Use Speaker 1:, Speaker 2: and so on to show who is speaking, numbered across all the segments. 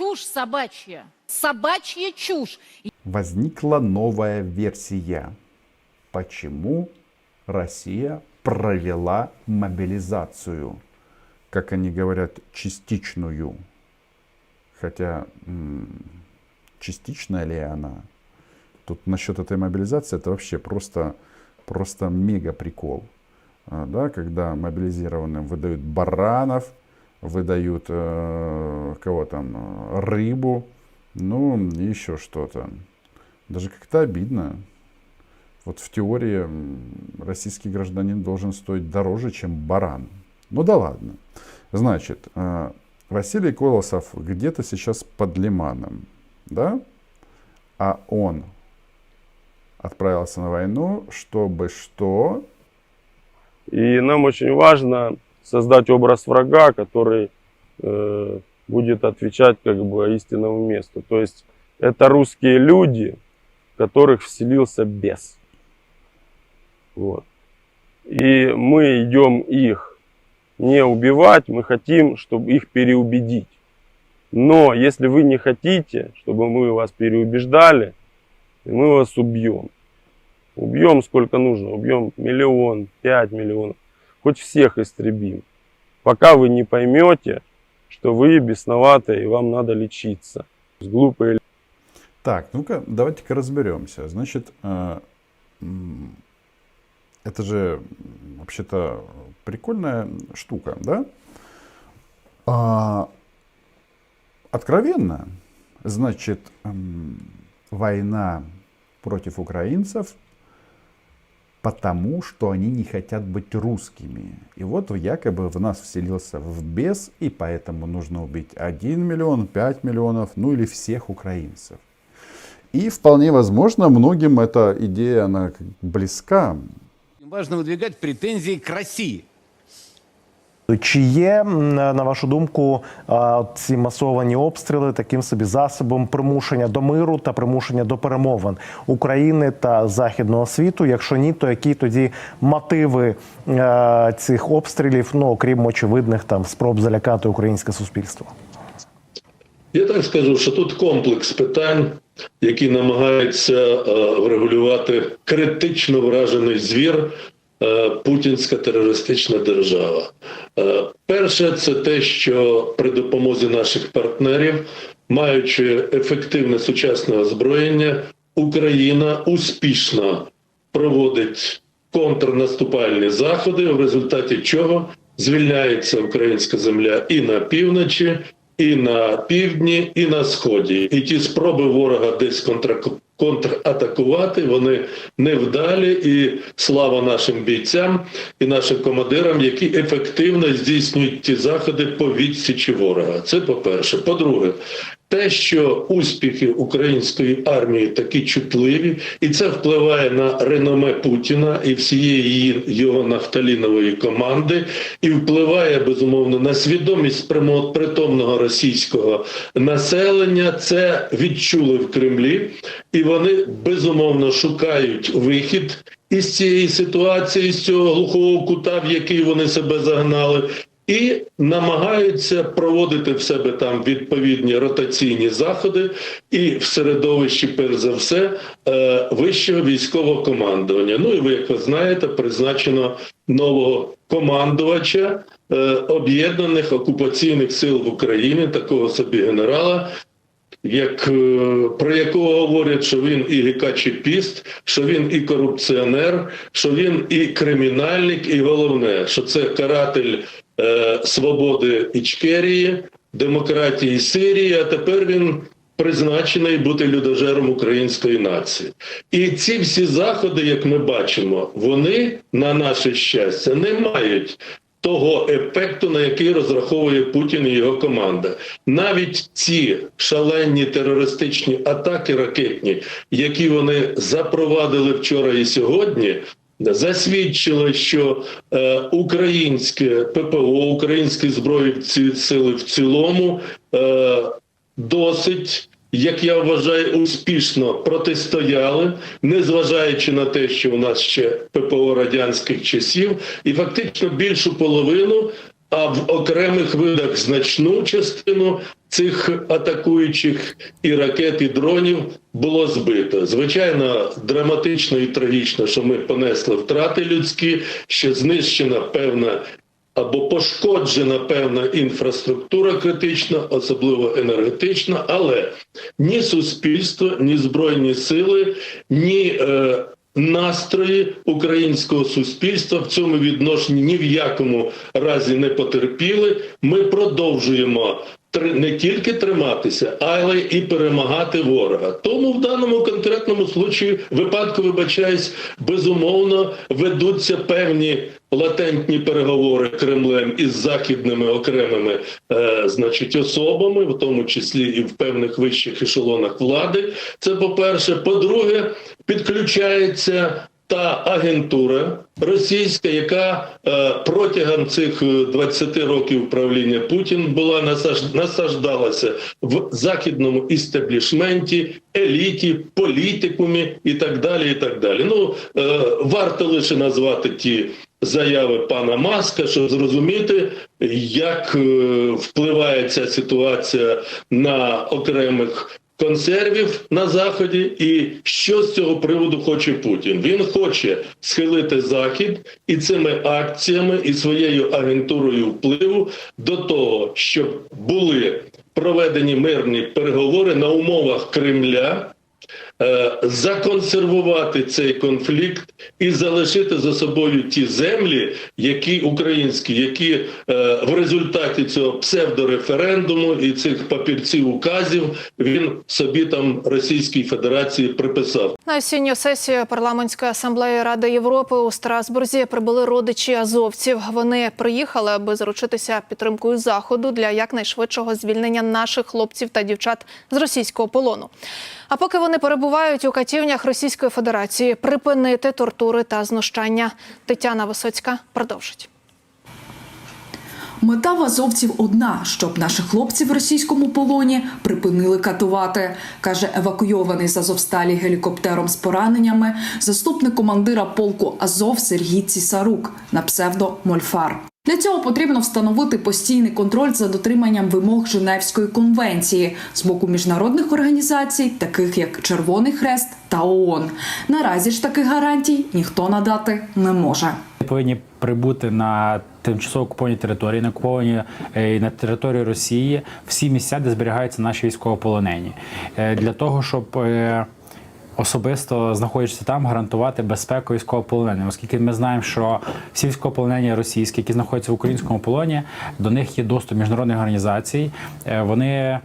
Speaker 1: Чушь собачья. Собачья чушь.
Speaker 2: возникла новая версия. Почему Россия провела мобилизацию? Как они говорят, частичную. Хотя частичная ли она? Тут насчет этой мобилизации это вообще просто, просто мега прикол. А, Да, когда мобилизированным выдают баранов, выдают э, кого там, э, рыбу, ну, еще что-то. Даже как-то обидно. Вот в теории российский гражданин должен стоить дороже, чем баран. Ну да ладно. Значит, э, Василий Колосов где-то сейчас под Лиманом, да? А он отправился на войну, чтобы что?
Speaker 3: И нам очень важно создать образ врага, который э, будет отвечать как бы истинному месту. То есть это русские люди, которых вселился бес. Вот. И мы идем их не убивать, мы хотим, чтобы их переубедить. Но если вы не хотите, чтобы мы вас переубеждали, мы вас убьем. Убьем сколько нужно, убьем миллион, пять миллионов, хоть всех истребим. Пока вы не поймете, что вы бесноватые и вам надо лечиться. Глупые
Speaker 2: Так, ну-ка, давайте-ка разберемся. Значит, э, это же вообще-то прикольная штука, да? А, откровенно, значит, война против украинцев потому, что они не хотят быть русскими. И вот якобы в нас вселился в бес, и поэтому нужно убить 1 миллион, 5 миллионов, ну или всех украинцев. И вполне возможно, многим эта идея, она близка.
Speaker 4: Важно выдвигать претензии к России.
Speaker 5: Чи є, на вашу думку, ці масовані обстріли таким собі засобом примушення до миру та примушення до перемовин України та західного світу? Якщо ні, то які тоді мотиви е, цих обстрілів, ну окрім очевидних там спроб залякати українське суспільство?
Speaker 6: Я так скажу, що тут комплекс питань, які намагаються е, врегулювати критично вражений звір путінська терористична держава. Е, перше, це те, що при допомозі наших партнерів, маючи ефективне сучасне озброєння, Україна успішно проводить контрнаступальні заходи, в результаті чого звільняється українська земля і на півночі, і на півдні, і на сході. І ті спроби ворога десь контра... контратакувати, вони невдалі. І слава нашим бійцям і нашим командирам, які ефективно здійснюють ті заходи по відсічі ворога. Це по-перше. По-друге, те, що успіхи української армії такі чутливі, і це впливає на реноме Путіна і всієї її- його нафталінової команди, і впливає безумовно на свідомість притомного російського населення. Це відчули в Кремлі, і вони безумовно шукають вихід із цієї ситуації, з цього глухого кута, в який вони себе загнали. І намагаються проводити в себе там відповідні ротаційні заходи, і в середовищі, перш за все, е, вищого військового командування. Ну і ви, як ви знаєте, призначено нового командувача е, об'єднаних окупаційних сил в Україні, такого собі генерала, як е, про якого говорять, що він і гекачепіст, що він і корупціонер, що він і кримінальник, і головне, що це каратель е, свободи Ічкерії, демократії Сирії. А тепер він призначений бути людожером української нації. І ці всі заходи, як ми бачимо, вони на наше щастя не мають того ефекту, на який розраховує Путін і його команда. Навіть ці шалені терористичні атаки ракетні, які вони запровадили вчора і сьогодні. Засвідчили, що е, українське ППО, українські збройні сили в цілому е, досить, як я вважаю, успішно протистояли, незважаючи на те, що у нас ще ППО радянських часів, і фактично більшу половину а в окремих видах значну частину цих атакуючих і ракет, і дронів було збито. Звичайно, драматично і трагічно, що ми понесли втрати людські, що знищена певна або пошкоджена певна інфраструктура критична, особливо енергетична, але ні суспільство, ні збройні сили, ні е, настрої українського суспільства в цьому відношенні ні в якому разі не потерпіли. Ми продовжуємо не тільки триматися, але і перемагати ворога. Тому в даному конкретному случаю випадку, вибачаюсь, безумовно ведуться певні латентні переговори Кремлем із західними окремими е, значить особами, в тому числі і в певних вищих ешелонах влади. Це по-перше. По-друге, підключається та агентура російська, яка е, протягом цих е, 20 років правління Путін була насаж- насаждалася в західному істеблішменті, еліті, політикумі і так далі. І так далі. Ну е, варто лише назвати ті заяви пана Маска, щоб зрозуміти, як е, впливає ця ситуація на окремих консервів на заході, і що з цього приводу хоче Путін. Він хоче схилити захід і цими акціями і своєю агентурою впливу до того, щоб були проведені мирні переговори на умовах Кремля. Е, Законсервувати цей конфлікт і залишити за собою ті землі, які українські, які е, в результаті цього псевдореферендуму і цих папірців указів він собі там Російській Федерації приписав.
Speaker 7: На осінню сесію парламентської асамблеї Ради Європи у Страсбурзі прибули родичі азовців. Вони приїхали, аби заручитися підтримкою заходу для якнайшвидшого звільнення наших хлопців та дівчат з російського полону. А поки вони перебувають у катівнях Російської Федерації, припинити тортури та знущання. Тетяна Висоцька продовжить.
Speaker 8: Мета в азовців одна, щоб наших хлопців в російському полоні припинили катувати, каже евакуйований з Азовсталі гелікоптером з пораненнями заступник командира полку Азов Сергій Цісарук на псевдо Мольфар. Для цього потрібно встановити постійний контроль за дотриманням вимог Женевської конвенції з боку міжнародних організацій, таких як Червоний Хрест та ООН. Наразі ж таких гарантій ніхто надати не може.
Speaker 9: повинні прибути на тимчасово окуповані території, на окуповані е, на території Росії всі місця, де зберігаються наші військовополонені, Е, для того, щоб е, особисто знаходячись там, гарантувати безпеку військовополоненим, оскільки ми знаємо, що всі військовополонені російські, які знаходяться в українському полоні, до них є доступ міжнародних організацій. Е, Вони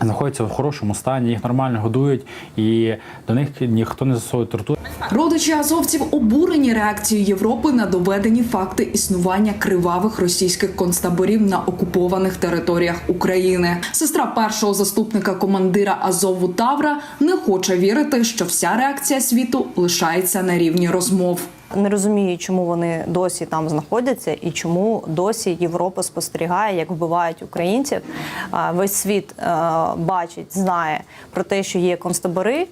Speaker 9: знаходяться в хорошому стані, їх нормально годують, і до них ніхто не застосовує тортур.
Speaker 8: Родичі азовців обурені реакцією Європи на доведені факти існування кривавих російських концтаборів на окупованих територіях України. Сестра першого заступника командира Азову Тавра не хоче вірити, що вся реакція світу лишається на рівні розмов.
Speaker 10: Не розумію, чому вони досі там знаходяться і чому досі Європа спостерігає, як вбивають українців. Весь світ е, бачить, знає про те, що є концтабори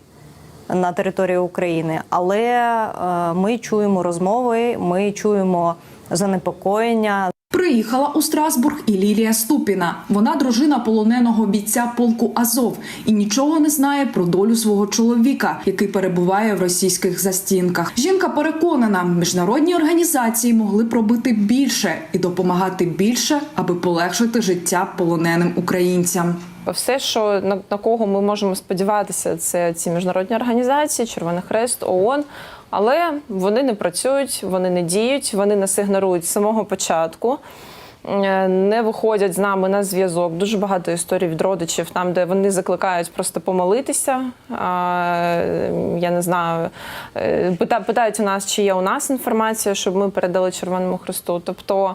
Speaker 10: на території України, але е, ми чуємо розмови, ми чуємо занепокоєння.
Speaker 8: Приїхала у Страсбург і Лілія Ступіна. Вона дружина полоненого бійця полку Азов і нічого не знає про долю свого чоловіка, який перебуває в російських застінках. Жінка переконана, міжнародні організації могли б робити більше і допомагати більше, аби полегшити життя полоненим українцям.
Speaker 11: Все, що на, на кого ми можемо сподіватися, це ці міжнародні організації, Червоний Хрест, ООН. Але вони не працюють, вони не діють, вони нас ігнорують з самого початку. е, Не виходять з нами на зв'язок. Дуже багато історій від родичів, там, де вони закликають просто помолитися. Я не знаю, е, питають у нас, чи є у нас інформація, щоб ми передали Червоному Христу. Тобто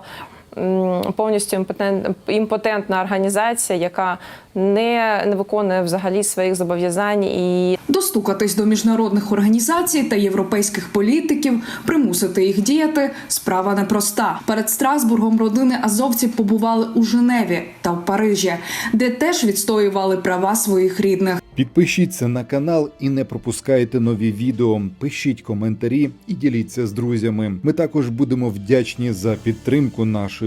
Speaker 11: повністю імпотент, імпотентна організація, яка не, не виконує взагалі своїх зобов'язань і
Speaker 8: Достукатись до міжнародних організацій та європейських політиків, примусити їх діяти справа непроста. Перед Страсбургом родини азовців побували у Женеві та в Парижі, де теж відстоювали права своїх рідних.
Speaker 12: Підпишіться на канал і не пропускайте нові відео. Пишіть коментарі і діліться з друзями. Ми також будемо вдячні за підтримку нашої